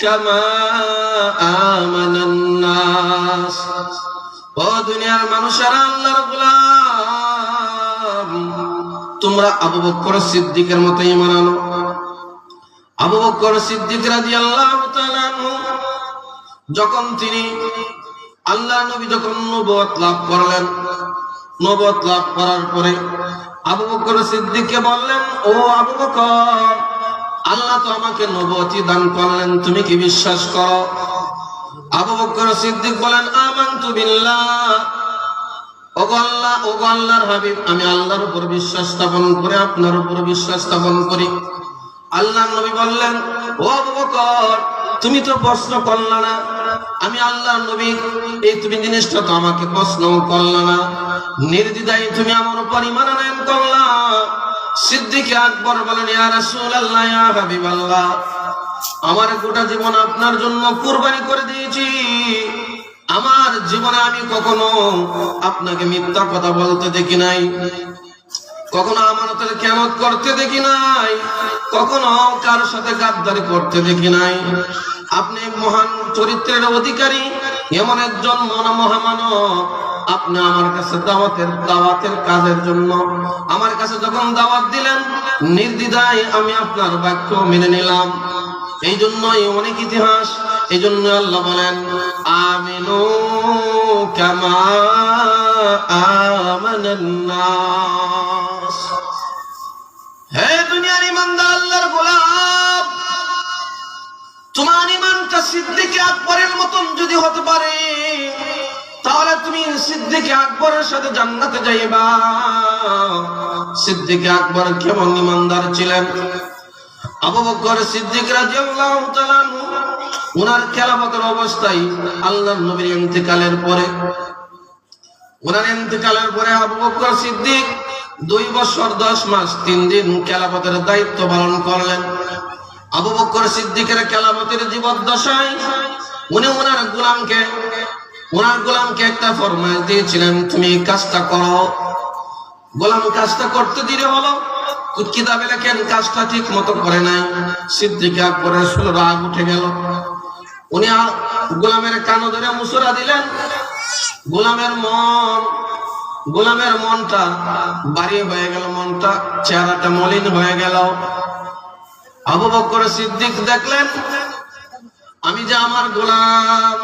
كما آمن الناس ও দুনিয়ার মানুষেরা আল্লাহর গোলাম তোমরা আবু বকর সিদ্দিকের মতো ঈমান আনো আবু বকর সিদ্দিক রাদিয়াল্লাহু তাআলা আনহু যখন তিনি আল্লাহ নবী যখন নবুয়ত লাভ করলেন নবুয়ত লাভ করার পরে আবু বকর সিদ্দিককে বললেন ও আবু বকর আল্লাহ তো আমাকে নবুয়তি দান করলেন, তুমি কি বিশ্বাস করো? আবু বকর সিদ্দিক বলেন, আমানতু বিল্লাহ। ওগো আল্লাহ হাবিব, আমি আল্লাহর উপর বিশ্বাস স্থাপন করে আপনার উপর বিশ্বাস স্থাপন করি। আল্লাহ নবী বললেন, ও আবু বকর, তুমি তো প্রশ্ন করলা না। আমি আল্লাহ নবী, এই তুমি জিনিসটা তো আমাকে প্রশ্ন করলা না। নির্দ্বিধায় তুমি আমার উপর ইমান আনয়ন সিদ্দিকে আকবর বলেন আমার গোটা জীবন আপনার জন্য কুরবানি করে দিয়েছি। আমার জীবনে আমি কখনো আপনাকে মিথ্যা কথা বলতে দেখি নাই। কখনো আমানতের কেমত করতে দেখি নাই। কখনো কারোর সাথে গাদ্দারি করতে দেখি নাই। আপনি মহান চরিত্রের অধিকারী, এমন একজন মন মহামানব আপনি আমার কাছে দাওয়াতের দাওয়াতের কাজের জন্য আমার কাছে যখন দাওয়াত দিলেন, নির্দ্বিধায় আমি আপনার বাক্য মেনে নিলাম। এই জন্যই অনেক ইতিহাস এই জন্য আল্লাহ বলেন, আমিনু কামা আমানান্নাস হে দুনিয়ার ইমানদার, আল্লাহর গোলাম, তোমার ইমানটা সিদ্দিকে আকবরের মতন যদি হতে পারে সিদ্দিকে আকবরের সাথে জান্নাতে যাইবা। সিদ্দিকে আকবর কেমন ইমানদার ছিলেন? আবু সিদ্দিক রাদিয়াল্লাহু তাআলা ওনার খেলাফতের অবস্থায় আল্লাহর নবীর ইন্তেকালের পরে। ওনার ইন্তেকালের পরে সিদ্দিক দুই বছর দশ মাস তিন দিন খেলাফতের দায়িত্ব পালন করলেন। আবু বকর সিদ্দিকের খেলাফতের জীবদ্দশায় উনি ওনার গোলামকে ওনার গোলামকে একটা ফরমাইশ দিয়েছিলেন, তুমি কাজটা করো। গোলাম কাজটা করতে দিলে হলো। কিতাবে লেখেন কাজটা ঠিক মতো করে নাই? সিদ্দিক আকবরের ষোলো রাগ উঠে গেল। উনি গোলামের কানো ধরে মুসুরা দিলেন। গোলামের মন, গোলামের মনটা বাড়ি হয়ে গেল, মনটা চেহারাটা মলিন হয়ে গেল। আবু বকর সিদ্দিক দেখলেন, আমি যে আমার গোলাম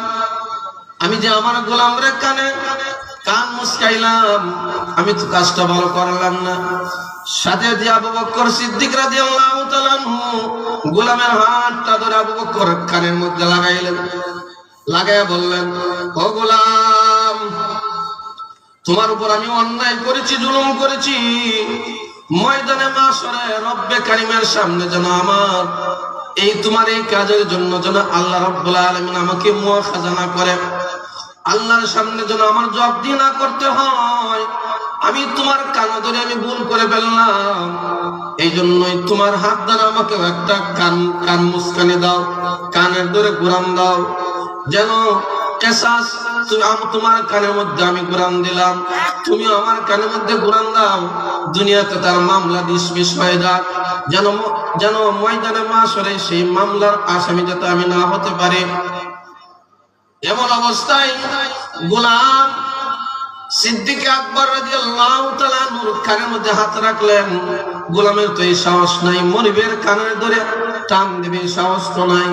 আমি যে আমার গোলাম রে কানে কান মুসকাইলাম, আমি তো কাজটা ভালো করলাম না। সাথে দিয়ে আবু বকর সিদ্দিক রাদিয়াল্লাহু তাআলা গোলামের হাতটা ধরে আবু বকর কানের মধ্যে লাগাইলেন। লাগাইয়া বললেন, ও গোলাম, তোমার উপর আমি অন্যায় করেছি, জুলুম করেছি। ময়দানে মাসরে রব্বে কারিমের সামনে যেন আমার এই তোমার এই কাজের জন্য যেন আল্লাহ রব্বুল আলামিন আমাকে মুআখাজা করে আল্লাহর সামনে যেন আমার জব দিয়ে না করতে হয়। আমি তোমার কান ধরে আমি ভুল করে ফেললাম। এই জন্যই তোমার হাত দ্বারা আমাকে একটা কান কান মুস্কানি দাও, কানের ধরে ঘুরান দাও। যেন কেসাস তোমার কানের মধ্যে আমি কোরআন দিলাম। তুমি আমার কানের মধ্যে কোরআন দাও। দুনিয়াতে তার মামলা ডিসমিস হয়ে যাক। যেন যেন ময়দানে মাসরে সেই মামলার আসামি যাতে আমি না হতে পারি। এমন অবস্থায় গোলাম সিদ্দিক আকবর কানের মধ্যে হাত রাখলেন। গোলামের তো এই সাহস নাই মনিবের কানের ধরে টান দিবে সাহস তো নাই।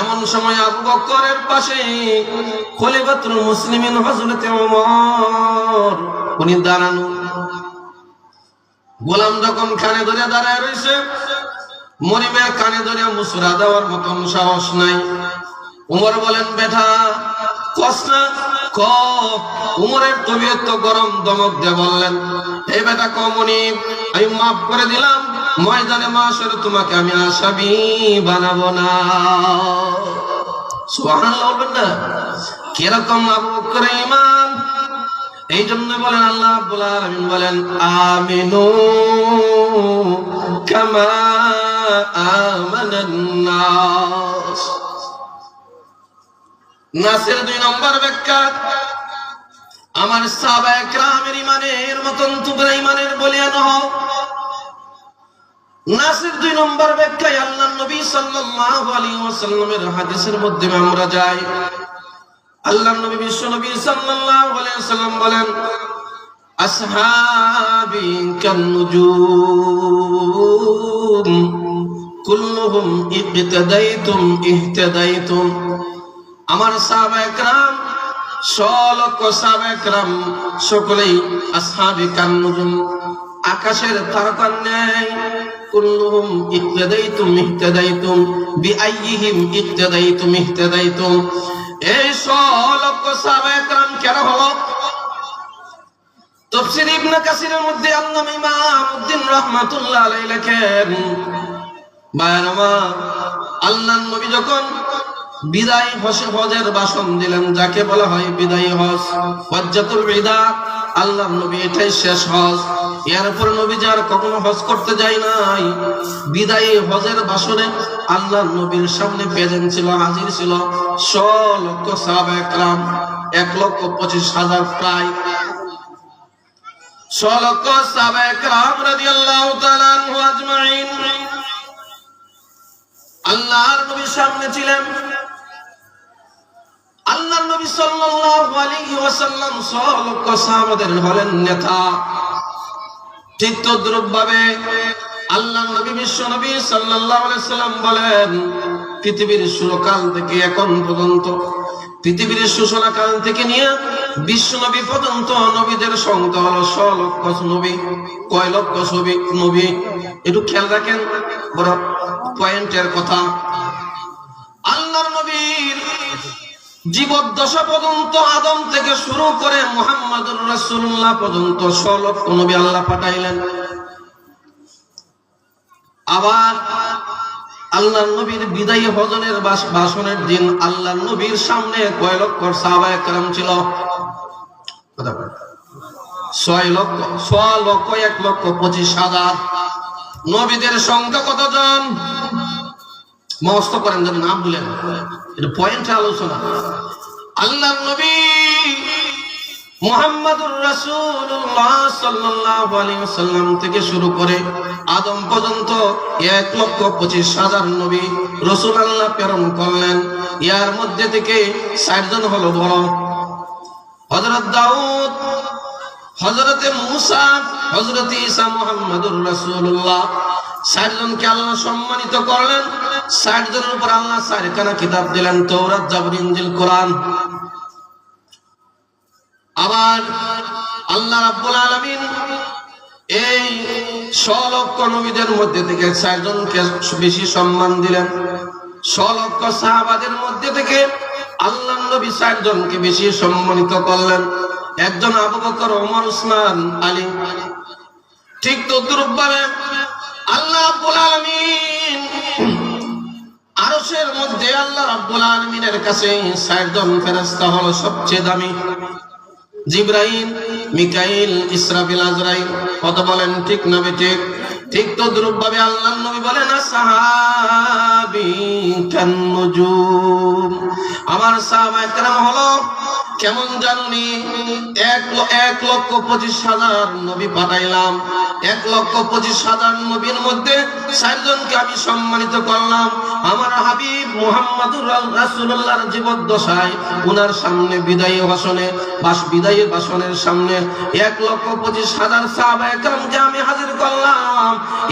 এমন সময় আবু বকরের পাশে খলিফাতুল মুসলিমিন হযরতে ওমর, উনি দাঁড়ানো। গোলাম যখন কানে ধরে দাঁড়ায় রয়েছে মনিবের কানে ধরে মুসরা দেওয়ার মতন সাহস নাই। উমর বলেন বেটা কষ্ট ক উমরের তবিয়ত তো গরম দমক দিয়ে বললেন এই বেটা কমনি আমি মাফ করে দিলাম, ময়দানে মাসের তোমাকে আমি আসামি বানাবো না। সুবহানাল্লাহ বলবেন না? কীরকম আবু বকর ইমান এই জন্য বলেন, আল্লাহ রাব্বুল আলামিন বলেন, আমিনু কামা আমানান নাস। নাসের দুই নম্বর ব্যাখ্যা। আমার সাহাবা একরামের ইমানের মতন তোমরা ইমানের বলিয়ান হও নাসির দুই নম্বর ব্যাখ্যায় আল্লাহ নবী সাল্লাল্লাহু আলাইহি ওয়াসাল্লামের হাদিসের মধ্যে আমরা যাই। আল্লাহ নবী বিশ্ব নবী সাল্লাল্লাহু আলাইহি ওয়াসাল্লাম বলেন, আসহাবি কান্নুজুম, কুল্লুহুম ইবতাদাইতুম ইহতাদাইতুম। আমার সাহাবা একরাম, সলক সাহাবা একরাম সকলেই আসহাবি কান্নুজুম, আকাশের তারকার ন্যায়, কুল্লুহুম ইহতাদাইতুম ইহতাদাইতুম, বিআইয়িহিম ইহতাদাইতুম ইহতাদাইতুম। এই সলক সাহাবা একরাম কেন হলো? তফসির ইবনে কাসিরের মধ্যে আল্লামা ইমাম উদ্দিন রাহমাতুল্লাহ আলাইহি লেখেন আমার আল্লাহর নবী যখন বিদায় হসে হজের বাসন দিলেন, যাকে বলা হয় বিদায় হজ। হজ্জাতুল বিদা আল্লাহর নবী এটাই শেষ হজ। এরপর নবী যার কখনো হজ করতে যায় নাই। বিদায় হজের বাসনে আল্লাহ নবীর সামনে প্রেজেন্ট ছিল, হাজির ছিল ছ লক্ষ সাহাবা একরাম, এক লক্ষ পঁচিশ হাজার প্রায়। ছ লক্ষ সাহাবা একরাম রাদিয়াল্লাহু তাআলা আজমাইন। আল্লাহর নবীর সামনে ছিলেন আল্লাহর নবী সাল্লাল্লাহু আলাইহি ওয়াসাল্লাম সলক্ষ সাহাবাদের হলেন নেতা। ঠিক তদ্রুপ ভাবে আল্লাহ নবী বিশ্ব নবী সাল্লাল্লাহু আলাইহি সাল্লাম বলেন, পৃথিবীর সুরকাল থেকে এখন পর্যন্ত, পৃথিবীর সূচনা কাল থেকে নিয়ে বিশ্ব নবী পর্যন্ত নবীদের সংখ্যা হলো ছ লক্ষ নবী, কয় লক্ষ ছবি নবী। একটু খেয়াল রাখেন, বড় পয়েন্টের কথা। আল্লাহর নবীর জীবদ্দশা পর্যন্ত, আদম থেকে শুরু করে মোহাম্মদুর পর্যন্ত নবী আল্লাহ পাঠাইলেন। আবার নবীর হজনের ভাষণের দিন আল্লাহ নবীর সামনে কয় লক্ষ সাহাবা একরাম ছিল? ছয় লক্ষ ছয় লক্ষ, এক লক্ষ পঁচিশ হাজার। নবীদের সংখ্যা কতজন? মস্ত করেন যেন নাম বলেন এটা পয়েন্ট আলোচনা। আল্লাহ নবী মোহাম্মদুর রাসূলুল্লাহ সাল্লাল্লাহু আলাইহি ওয়াসাল্লাম থেকে শুরু করে আদম পর্যন্ত এক লক্ষ পঁচিশ হাজার নবী রসুল আল্লাহ প্রেরণ করলেন। ইয়ার মধ্যে থেকে ষাটজন হলো বড়। হযরত দাউদ হযরতে মূসা, হযরতে ঈসা মুহাম্মদুর রাসূলুল্লাহ ষাট জনকে আল্লাহ সম্মানিত করলেন। ষাট জনের উপর আল্লাহ চারখানা কিতাব দিলেন তৌরাত জাবর, ইনজিল, কোরআন। আবার আল্লাহ রাব্বুল আলামিন এই সলক্ষ নবীদের মধ্যে থেকে চারজনকে বেশি সম্মান দিলেন। সলক্ষ সাহাবাদের মধ্যে থেকে আল্লাহ নবী চারজনকে বেশি সম্মানিত করলেন। একজন আবু বকর, ওমর, উসমান, আলী। ঠিক তদ্রুপ ভাবে আল্লাহ রাব্বুল আলামিন মধ্যে আল্লাহ রাব্বুল আলমিনের কাছে চারজন ফেরেশতা হলো সবচেয়ে দামি। জিব্রাইল, মিকাইল, ইসরাফিল, আজরাইল। কত বলেন ঠিক না ঠিক? ঠিক তো দ্রুপ ভাবে আল্লাহ নবী বলেন সাহাবি কান্নুজুম আমার সাহাবা একরাম হলো কেমন জানুনি? এক এক লক্ষ পঁচিশ হাজার নবী পাঠাইলাম। এক লক্ষ পঁচিশ হাজার নবীর মধ্যে চারজনকে আমি সম্মানিত করলাম। আমার হাবিব মুহাম্মাদুর রাসূলুল্লাহর জীবদ্দশায় উনার সামনে বিদায়ী ভাষণে, বাস বিদায়ী ভাষণের সামনে এক লক্ষ পঁচিশ হাজার সাহাবা একরামকে আমি হাজির করলাম।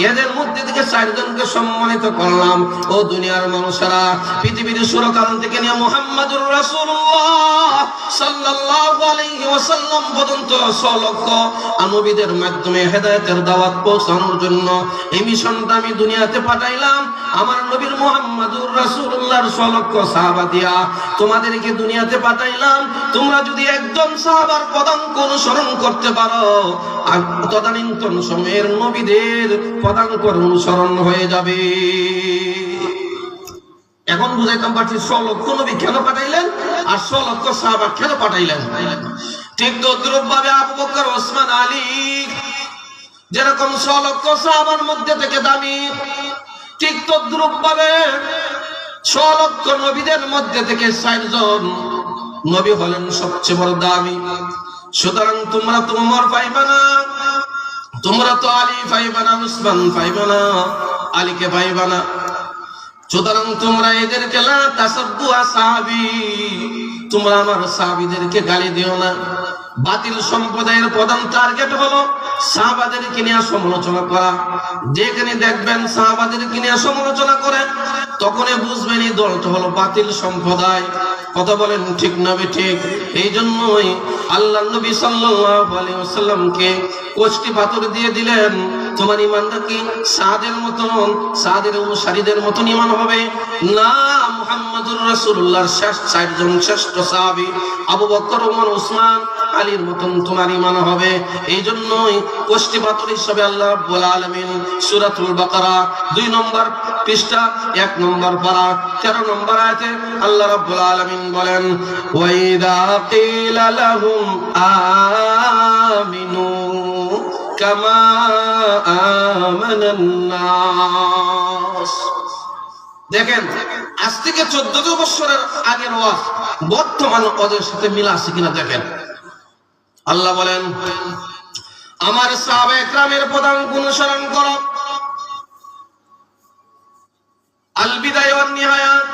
এদের মধ্যে থেকে চারজনকে সম্মানিত করলাম। ও দুনিয়ার মানুষেরা, পৃথিবীর সুরকাল থেকে নিয়ে মুহাম্মাদুর রাসূলুল্লাহ সাল্লাল্লাহু আলাইহি মাধ্যমে হেদায়েতের দাওয়াত পৌঁছানোর জন্য আমি দুনিয়াতে পাঠাইলাম। আমার নবীর মুহাম্মাদুর দিয়া। তোমাদেরকে দুনিয়াতে পাঠাইলাম। তোমরা যদি একজন সাহাবার পদাঙ্ক অনুসরণ করতে পারো তদানীন্তন সময়ের নবীদের পদাঙ্ক অনুসরণ হয়ে যাবে। এখন বুঝাইতাম পারছি ছ লক্ষ নবী কেন পাঠাইলেন আর ছ লক্ষ সাহাবা কেন পাঠাইলেন? ঠিক তদ্রুপ ভাবে আবু বকর, ওসমান, আলী যেরকম ছ লক্ষ সাহাবার মধ্যে থেকে দামি, ঠিক তদ্রুপ ভাবে ছ লক্ষ নবীদের মধ্যে থেকে ষাট জন নবী হলেন সবচেয়ে বড় দামি। সুতরাং তোমরা তো তোমার পাইবে না তোমরা তো আলী পাইবা না উসমান পাইবা না আলীকে পাইবা না সুতরাং তোমরা এদেরকে লা তাসাব্বু আসহাবি তোমরা আমার সাহাবীদেরকে গালি দিও না। বাতিল সম্প্রদায়ের প্রধান টার্গেট হলো সাহাবাদেরকে নিয়ে সমালোচনা করা। যেখানে দেখবেন সাহাবাদেরকে নিয়ে সমালোচনা করে, তখনই বুঝবেন এই দলটা হলো বাতিল সম্প্রদায়। কথা বলেন ঠিক না ঠিক? এই জন্যই আল্লাহ নবী সাল্লাল্লাহু আলাইহি ওয়াসাল্লামকে কোষ্টি পাথর দিয়ে দিলেন। তোমার ইমানটা কি সাদের মতন, সাদের অনুসারীদের মতন ইমান হবে। না, মুহাম্মাদুর রাসূলুল্লাহর শেষ চারজন শ্রেষ্ঠ সাহাবী, আবু বকর, ওমর ওসমান আলীর মতন তোমার ইমান হবে। এই জন্যই কোষ্টি পাথর হিসাবে আল্লাহ রাব্বুল আলামিন সূরাতুল বাকারা দুই নম্বর পৃষ্ঠা, এক নম্বর পারা, তেরো নম্বর আয়াতে আল্লাহ রাব্বুল আলামিন বলেন ওয়াইদা কিলা লাহুম আমিনু। কামা আমানান নাস দেখেন, আজ থেকে চোদ্দ বছরের আগের ওয়াজ, বর্তমান ওদের সাথে মিল আছে কিনা দেখেন। আল্লাহ বলেন, আমার সাহাবে একরামের প্রধান অনুসরণ করো। আল বিদায় নিহায়াত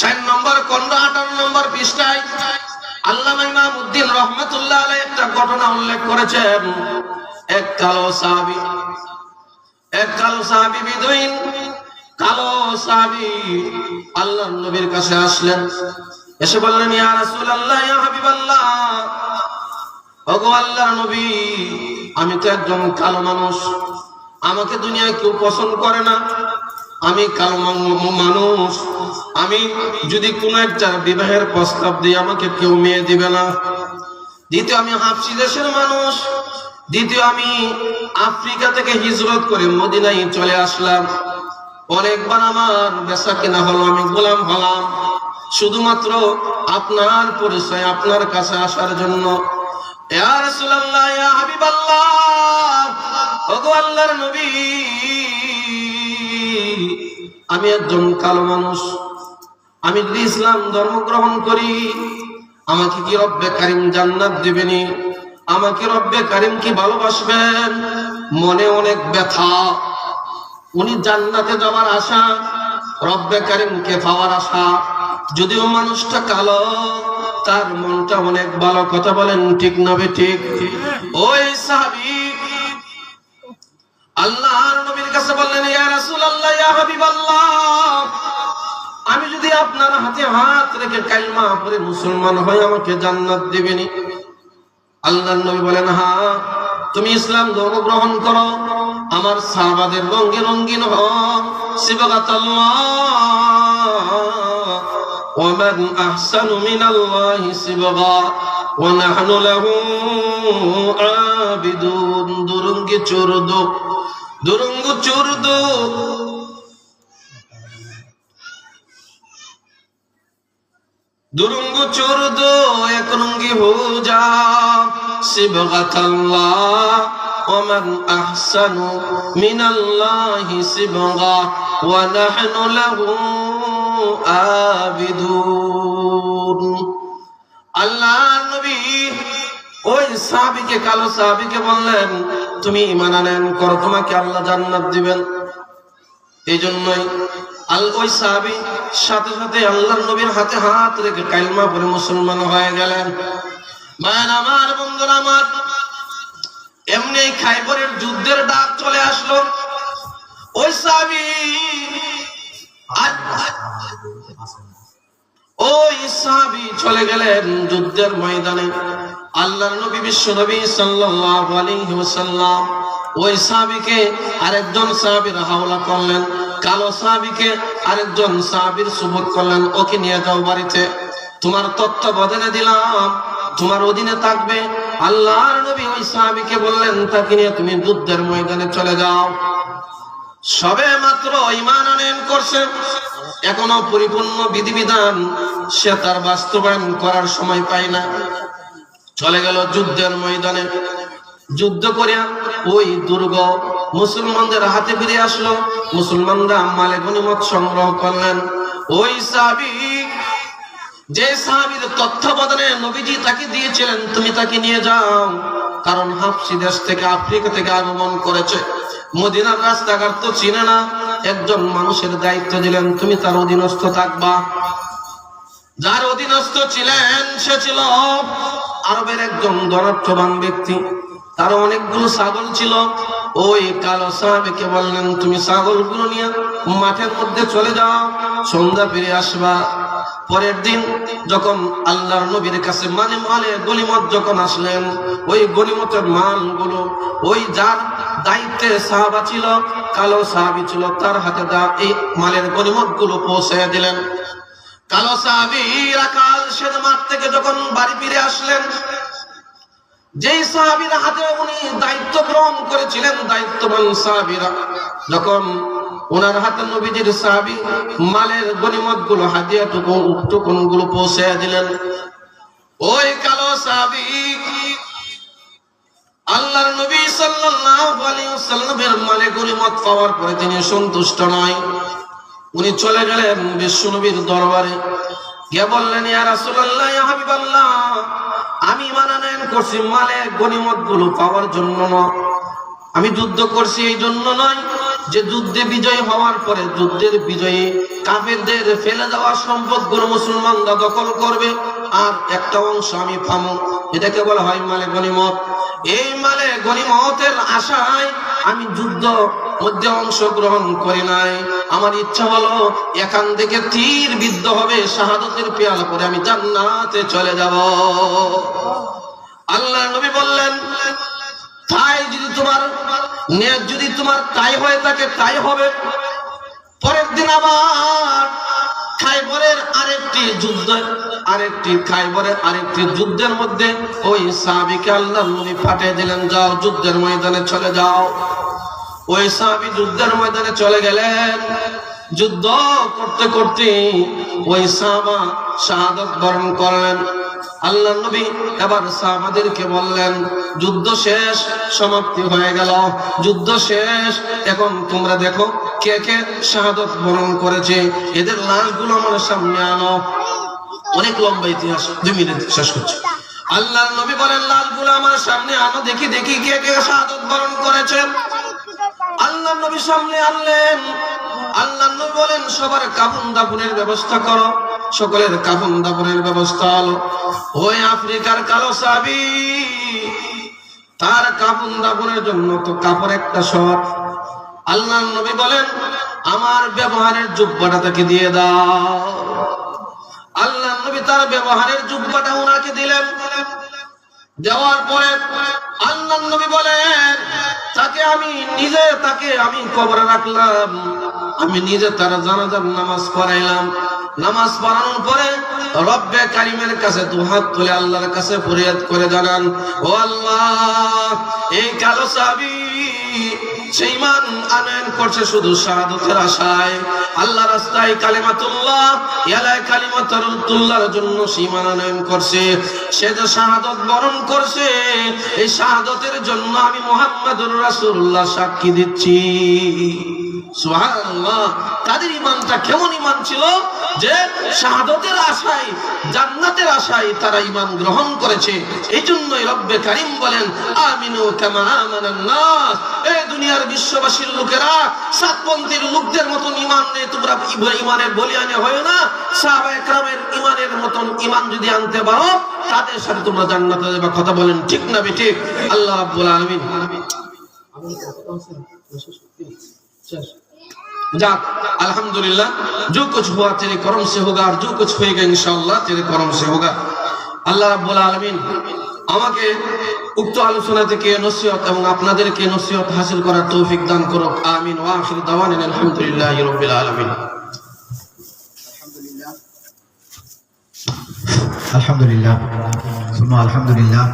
চার নম্বর পনেরো আঠারো নম্বর পৃষ্ঠায় আল্লাহ ইমাম উদ্দিন রহমতুল্লাহ আলাই একটা ঘটনা উল্লেখ করেছেন। এক কালো এক কালো কালো নবীর কাছে ইয়া নবী, আমি তো একজন কালো মানুষ। আমাকে দুনিয়ায় কেউ পছন্দ করে না। আমি কালো মানুষ। আমি যদি কোনো একটা বিবাহের প্রস্তাব দিই, আমাকে কেউ মেয়ে দিবে না। দ্বিতীয়, আমি হাফসি দেশের মানুষ। দ্বিতীয়, আমি আফ্রিকা থেকে হিজরত করে মদিনায় চলে আসলাম। অনেকবার আমার বেচা কেনা হলো, আমি গোলাম হলাম। শুধুমাত্র আপনার পরিচয়, আপনার কাছে আসার জন্য। আমি একজন কালো মানুষ। আমি যদি ইসলাম ধর্ম গ্রহণ করি, আমাকে কি রব্বে কারিম জান্নাত দিবেনি? আমাকে রব্বে কারিম কি ভালোবাসবেন? মনে অনেক ব্যথা। উনি জান্নাতে যাওয়ার আশা, রব্বে কারিমকে পাওয়ার আশা। যদিও মানুষটা কালো, তার মনটা অনেক ভালো। কথা বলেন ঠিক না বে ঠিক? ওই সাহাবী, আল্লাহর নবীর কাছে বললেন, ইয়া রাসূলুল্লাহ, ইয়া হাবিবাল্লাহ। আমি যদি আপনার হাতে হাত রেখে কালমা পড়ে মুসলমান হই আমাকে জান্নাত দিবেনি আল্লাহর নবী বলেন হ্যাঁ তুমি ইসলাম ধর্ম গ্রহণ করো আমার সাহাবাদের রঙ্গে রঙ্গিন হও সিবগাতাল্লাহ ومن أحسن من الله سبغا ونحن له عابدون দুরঙ্গি চুরদু দুরঙ্গ চুরদু দুরঙ্গ চুরদু এক রঙ্গি হো যা সিবগাতাল্লাহ ومن أحسن من الله سبغا ونحن له আবিদুন আল্লাহ নবী ওই সাহাবীকে কালো সাহাবীকে বললেন তুমি ঈমান আনেন করো তোমাকে আল্লাহ জান্নাত দিবেন এই জন্যই সাহাবী সাথে সাথে নবীর হাতে হাত রেখে কালমা পরে মুসলমান হয়ে গেলেন। আমার আমার, এমনি খাইবরের যুদ্ধের ডাক চলে আসলো। ওই সাহাবী ওই সাহাবী চলে গেলেন যুদ্ধের ময়দানে। আল্লাহর নবী বিশ্ব নবী সাল্লাল্লাহু ওই সাহাবীকে আরেকজন সাহাবীর হাওলা করলেন, কালো সাহাবীকে আরেকজন সাহাবীর সুবত করলেন ওকে নিয়ে যাও বাড়িতে? তোমার তত্ত্বাবধানে দিলাম, তোমার অধীনে থাকবে। আল্লাহর নবী ওই সাহাবীকে বললেন, তাকে নিয়ে তুমি যুদ্ধের ময়দানে চলে যাও। সবে মাত্র ইমান আনয়ন করছে। এখনও পরিপূর্ণ বিধিবিধান সে তার বাস্তবায়ন করার সময় পায় না। চলে গেল যুদ্ধের ময়দানে। যুদ্ধ করিয়া ওই দুর্গ মুসলমানদের হাতে ফিরে আসলো। মুসলমানরা মালে গনিমত সংগ্রহ করলেন। ওই সাহাবি, যে সাহাবির তত্ত্বাবধানে নবীজি তাকে দিয়েছিলেন, তুমি তাকে নিয়ে যাও। কারণ হাফসি দেশ থেকে আফ্রিকা থেকে আগমন করেছে। মদিনার রাস্তাঘাট তো চিনে না। একজন মানুষের দায়িত্ব দিলেন, তুমি তার অধীনস্থ থাকবা। যার অধীনস্থ ছিলেন, সে ছিল আরবের একজন ধনাঢ্যবান ব্যক্তি। তার অনেকগুলো ছাগল ছিল। ওই কালো সাহাবিকে বললেন, তুমি ছাগলগুলো নিয়ে মাঠের মধ্যে চলে যাও, সন্ধ্যা ফিরে আসবা। পরের দিন যখন আল্লাহর নবীর কাছে মানে মালে গনিমত যখন আসলেন, ওই গনিমতের মালগুলো, ওই যার দায়িত্বে সাহাবা ছিল, কালো সাহাবি ছিল, তার হাতে দা এই মালের গনিমতগুলো পৌঁছে দিলেন। কালো সাহাবি রাকাল সেদ মাঠ থেকে যখন বাড়ি ফিরে আসলেন যেই হাতে উনি দায়িত্ব গ্রহণ করেছিলেন, দায়িত্ববান সাহাবিরা, যখন ওনার হাতে নবীজির সাহাবি মালেরগুলো গুলো পৌঁছে দিলেন, ওই কালো সাহাবি আল্লাহর নবী সাল্লাল্লাহু আলাইহি ওয়াসাল্লামের মালে গনিমত পাওয়ার পরে তিনি সন্তুষ্ট নয়। উনি চলে গেলেন বিশ্ব নবীর দরবারে। গিয়ে বললেন আমি মানানয়ন করছি, মালে গনিমতগুলো পাওয়ার জন্য না আমি যুদ্ধ করছি এই জন্য নয় যে যুদ্ধে বিজয় হওয়ার পরে যুদ্ধের বিজয়ে কাফেরদের ফেলে দেওয়া সম্পদগুলো মুসলমানরা দখল করবে। আর একটা অংশ আমি পাবো এটাকে বলা হয় মালে গনিমত এই মালে গনিমতের আশায় আমি যুদ্ধ মধ্যে অংশগ্রহণ করি নাই। আমার ইচ্ছা হলো এখান থেকে তীর বিদ্ধ হবে, শাহাদতের পেয়াল করে আমি জান্নাতে চলে যাব। আল্লাহ নবী বললেন, তাই যদি তোমার নেট যদি তোমার তাই হয়ে থাকে, তাই হবে। পরের দিন আবার খাইবরের আরেকটি যুদ্ধ, আরেকটি খাইবরের আরেকটি যুদ্ধের মধ্যে ওই সাহাবিকে আল্লাহ নবী ফাটিয়ে দিলেন, যাও যুদ্ধের ময়দানে চলে যাও। ওই সাহাবি যুদ্ধের ময়দানে চলে গেলেন। যুদ্ধ করতে করতে ওই সাহাবা শাহাদত বরণ করলেন। আল্লাহ নবী এবার সাহাবাদেরকে বললেন, যুদ্ধ শেষ, সমাপ্তি হয়ে গেল। যুদ্ধ শেষ। এখন তোমরা দেখো কে কে শাহাদত বরণ করেছে। এদের লাশগুলো আমার সামনে আনো। অনেক লম্বা ইতিহাস, দুই মিনিট শেষ করছি। আল্লাহ নবী বলেন, লাশগুলো আমার সামনে আনো। দেখি দেখি কে কে শাহাদত বরণ করেছেন আল্লাহ নবী সামনে আনলেন। আল্লাহ নবী বলেন, সবার কাফন দাফনের ব্যবস্থা করো, সকলের কাফন দাফনের ব্যবস্থা হলো ওই আফ্রিকার কালো সাবি, তার কাফন দাফনের জন্য তো কাপড় একটা শখ আল্লাহ নবী বলেন, আমার ব্যবহারের জুব্বাটা তাকে দিয়ে দাও। আল্লাহ নবী তার ব্যবহারের জুব্বাটা ওনাকে দিলেন। দেওয়ার পরে আল্লাহ নবী বলেন, তাকে আমি নিজে, তাকে আমি কবরে রাখলাম। আমি নিজে তার জানাজার নামাজ পড়াইলাম। নামাজ পড়ানোর পরে রব্বে কারিমের কাছে দু হাত তুলে আল্লাহর কাছে ফরিয়াদ করে জানান, ও আল্লাহ, এই কালো সাবি সেই মান আনয়ন করছে শুধু শাহাদতের আশায়। আল্লাহ রাস্তায় কালিমাতুল্লাহ এলায় কালিমাতুল্লাহর জন্য সীমান আনয়ন করছে। সে যে শাহাদত বরণ করছে, এই শাহাদতের জন্য আমি মোহাম্মদুর রাসুল্লাহ সাক্ষী দিচ্ছি। তাদের ইমানটা কেমন ইমান ছিল? যে শাহাদতের আশায়, জান্নাতের আশায় তারা ইমান গ্রহণ করেছে। এই জন্যই রব্বে কারিম বলেন, আমিনু কামা আমানান নাস। এই দুনিয়ার বিশ্ববাসীর লোকেরা সাতপন্থীর লোকদের মতন ইমান নেই, তোমরা ইমানের বলিয়ানে হয় না। সাহাবা ইমানের মতন ইমান যদি আনতে পারো, তাদের সাথে তোমরা জান্নাতে যাবে। কথা বলেন ঠিক না বেঠিক আল্লাহ রাব্বুল আলামিন। जाक अल्हम्दुलिल्लाह जो कुछ हुआ तेरे करम से होगा और जो कुछ होएगा इंशाअल्लाह तेरे करम से होगा আল্লাহ রাব্বুল আলামিন আমাকে উক্ত আলোচনা থেকে নসিহত এবং আপনাদেরকে নসিহত হাসিল করার তৌফিক দান করুক আমিন ওয়া আখির দাওয়ানা আলহামদুলিল্লাহি রাব্বিল আলামিন আলহামদুলিল্লাহ সুম্মা আলহামদুলিল্লাহ